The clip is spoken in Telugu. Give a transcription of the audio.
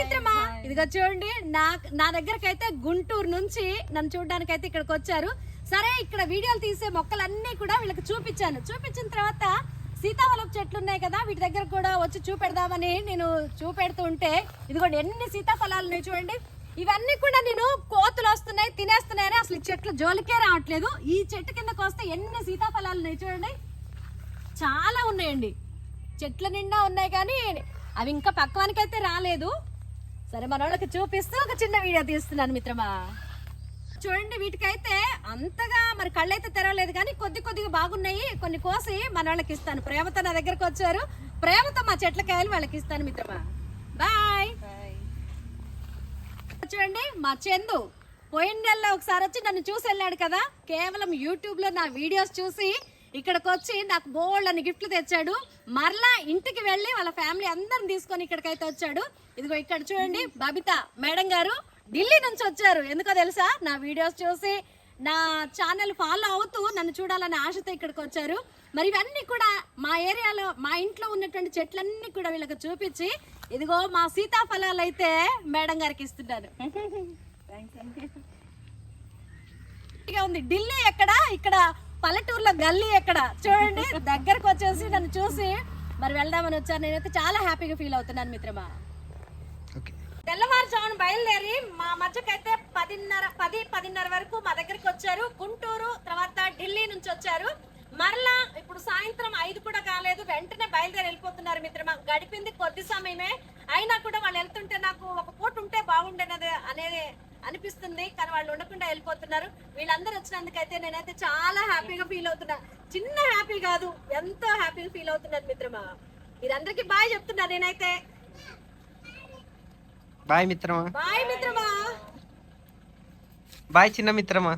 మిత్రమా. ఇదిగో చూడండి నా నా దగ్గరకి అయితే గుంటూరు నుంచి నన్ను చూడడానికి అయితే ఇక్కడికి వచ్చారు. సరే ఇక్కడ వీడియోలు తీసే మొక్కలన్నీ కూడా వీళ్ళకి చూపించాను. చూపించిన తర్వాత సీతాఫలం చెట్లు ఉన్నాయి కదా వీటి దగ్గర కూడా వచ్చి చూపెడదామని నేను చూపెడుతూ ఉంటే ఇదిగోండి ఎన్ని సీతాఫలాలు చూడండి. ఇవన్నీ కూడా నేను కోతులు వస్తున్నాయి తినేస్తున్నాయని అసలు ఈ చెట్లు జోలికే రావట్లేదు. ఈ చెట్టు కిందకు వస్తే ఎన్ని సీతాఫలాలు ఉన్నాయి చూడండి. చాలా ఉన్నాయండి. చెట్ల నిండా ఉన్నాయి కానీ అవి ఇంకా పక్వానికైతే రాలేదు. సరే మనోళ్ళకి చూపిస్తూ ఒక చిన్న వీడియో తీస్తున్నాను మిత్రమా. చూడండి వీటికైతే అంతగా మరి కళ్ళైతే తెరవలేదు కానీ కొద్ది కొద్దిగా బాగున్నాయి. కొన్ని కోసి మన వాళ్ళకి ఇస్తాను. ప్రేమతో నా దగ్గరకు వచ్చారు. ప్రేమతో మా చెట్ల కాయలు వాళ్ళకి ఇస్తాను మిత్రమా. బాయ్. చూడండి మా చందు పోయిన నెలలో ఒకసారి వచ్చి నన్ను చూసి వెళ్ళాడు కదా. కేవలం యూట్యూబ్లో నా వీడియోస్ చూసి ఇక్కడికి వచ్చి నాకు బోల్డ్ అని గిఫ్ట్లు తెచ్చాడు. మరలా ఇంటికి వెళ్ళి వాళ్ళ ఫ్యామిలీ అందరిని తీసుకొని ఇక్కడికైతే వచ్చాడు. ఇదిగో ఇక్కడ చూడండి బబిత మేడం గారు ఢిల్లీ నుంచి వచ్చారు. ఎందుకో తెలుసా? నా వీడియోస్ చూసి నా ఛానల్ ఫాలో అవుతూ నన్ను చూడాలనే ఆశతో ఇక్కడికి వచ్చారు. మరి ఇవన్నీ కూడా మా ఏరియాలో మా ఇంట్లో ఉన్నటువంటి చెట్లన్నీ కూడా వీళ్ళకి చూపించి ఇదిగో మా సీతాఫలాలు అయితే మేడం గారికి ఇస్తున్నాను. ఇక ఉంది. ఢిల్లీ ఎక్కడ? ఇక్కడ పల్లెటూరులో గల్లీ ఎక్కడ? చూడండి దగ్గరకు వచ్చేసి నన్ను చూసి మరి వెళ్దామని వచ్చాను నేనైతే చాలా హ్యాపీగా ఫీల్ అవుతున్నాను మిత్రమా. తెల్లవారుజామున బయలుదేరి మా మధ్యకైతే పదిన్నర పది పదిన్నర వరకు మా దగ్గరికి వచ్చారు. గుంటూరు తర్వాత ఢిల్లీ నుంచి వచ్చారు. మరలా ఇప్పుడు సాయంత్రం ఐదు కూడా కాలేదు. వెంటనే బయలుదేరి వెళ్ళిపోతున్నారు మిత్రమా. గడిపింది కొద్ది సమయమే. అయినా కూడా వాళ్ళు వెళ్తుంటే నాకు ఒక పూట ఉంటే బాగుండేనది అనేది అనిపిస్తుంది కానీ వాళ్ళు ఉండకుండా వెళ్ళిపోతున్నారు. వీళ్ళందరూ వచ్చినందుకైతే నేనైతే చాలా హ్యాపీగా ఫీల్ అవుతున్నా. చిన్న హ్యాపీ కాదు ఎంతో హ్యాపీగా ఫీల్ అవుతున్నాను మిత్రమా. మీరందరికీ బాయ్ చెప్తున్నా నేనైతే. బాయ్ మిత్రమా. బాయ్ మిత్రమా. బాయ్ చిన్న మిత్రమా.